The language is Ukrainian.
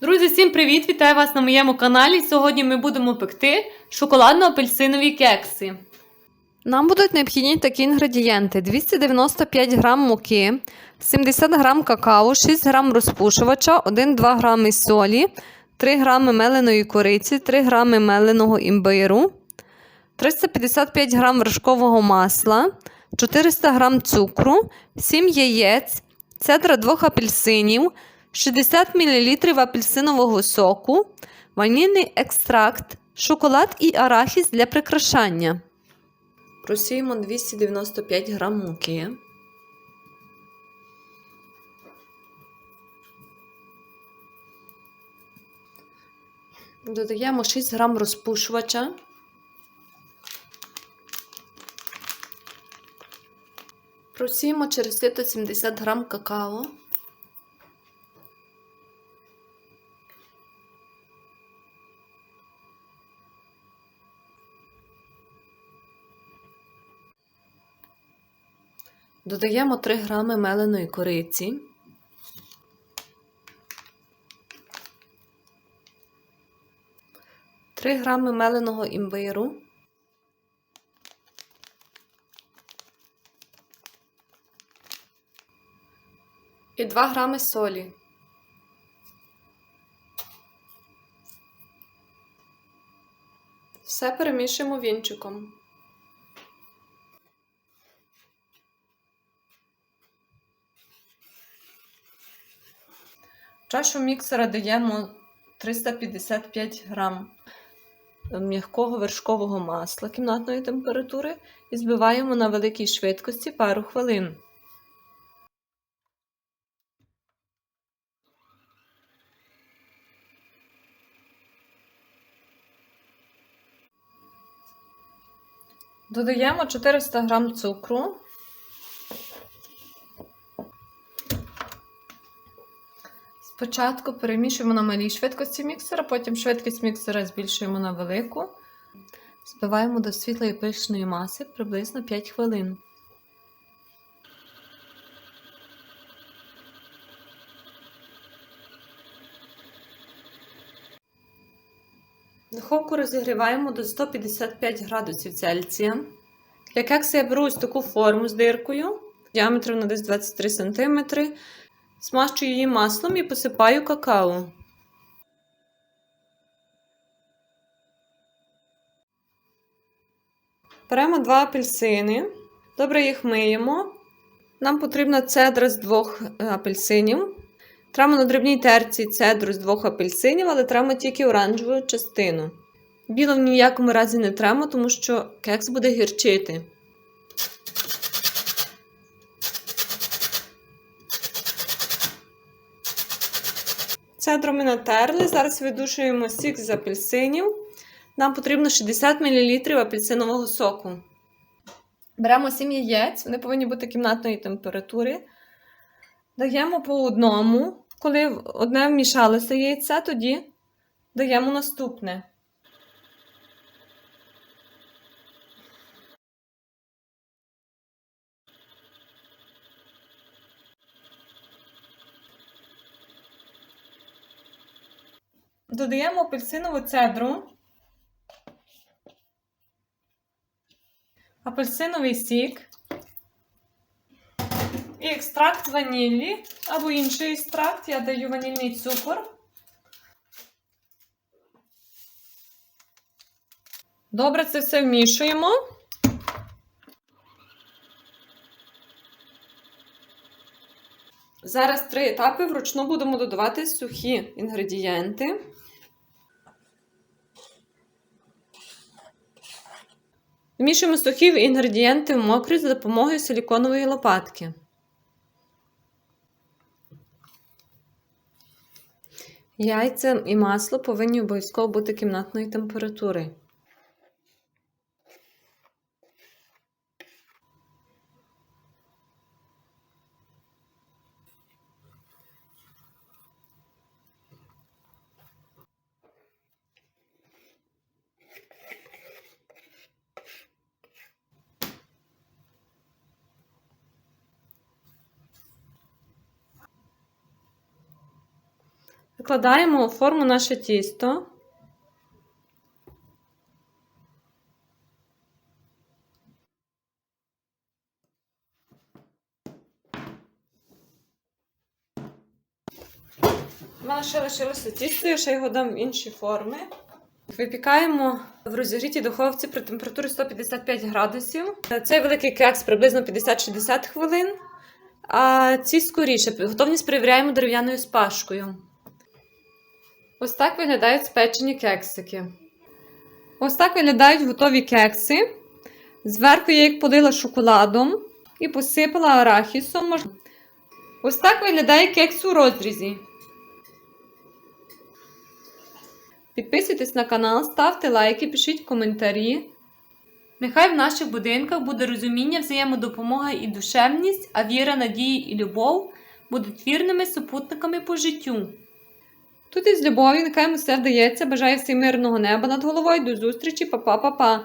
Друзі, всім привіт! Вітаю вас на моєму каналі. Сьогодні ми будемо пекти шоколадно-апельсинові кекси. Нам будуть необхідні такі інгредієнти: 295 г муки, 70 г какао, 6 г розпушувача, 1-2 г солі, 3 г меленої кориці, 3 г меленого імбиру, 355 г вершкового масла, 400 г цукру, 7 яєць, цедра двох апельсинів, 60 мл апельсинового соку, ванільний екстракт, шоколад і арахіс для прикрашання. Просіємо 295 г муки. Додаємо 6 г розпушувача. Просіємо через сито 70 г какао. Додаємо 3 грами меленої кориці. Три грами меленого імбиру. І 2 грами солі. Все перемішуємо вінчиком. Чашу міксера даємо 355 грам м'якого вершкового масла кімнатної температури і збиваємо на великій швидкості пару хвилин. Додаємо 400 г цукру. Спочатку перемішуємо на малій швидкості міксера, потім швидкість міксера збільшуємо на велику. Збиваємо до світлої пишної маси приблизно 5 хвилин. Духовку розігріваємо до 155 градусів Цельсія. Для кекса я беру ось таку форму з диркою, діаметром на десь 23 см. Смащую її маслом і посипаю какао. Беремо два апельсини. Добре їх миємо. Нам потрібна цедра з двох е, апельсинів. Тремо на дрібній терці цедру з двох апельсинів, але тремо тільки оранжеву частину. Біло в ніякому разі не тремо, тому що кекс буде гірчити. Цедру ми натерли. Зараз видушуємо сік з апельсинів. Нам потрібно 60 мл апельсинового соку. Беремо 7 яєць, вони повинні бути кімнатної температури. Даємо по одному. Коли одне вмішалося яйце, тоді даємо наступне. Додаємо апельсинову цедру, апельсиновий сік і екстракт ванілі або інший екстракт. Я даю ванільний цукор. Добре це все вмішуємо. Зараз три етапи вручну будемо додавати сухі інгредієнти. Вмішуємо сухі інгредієнти в мокрі за допомогою силіконової лопатки. Яйця і масло повинні обов'язково бути кімнатної температури. Викладаємо у форму наше тісто. У мене ще лишилося тісто, я ще його дам в інші форми. Випікаємо в розігрітій духовці при температурі 155 градусів. Цей великий кекс приблизно 50-60 хвилин, а ці скоріше. Готовність перевіряємо дерев'яною спашкою. Ось так виглядають спечені кексики. Ось так виглядають готові кекси. Зверху я їх полила шоколадом і посипала арахісом. Ось так виглядає кекс у розрізі. Підписуйтесь на канал, ставте лайки, пишіть коментарі. Нехай в наших будинках буде розуміння, взаємодопомога і душевність, а віра, надія і любов будуть вірними супутниками по життю. Тут із любов'ю, нехай йому все вдається. Бажаю всім мирного неба над головою. До зустрічі, па-па-па-па.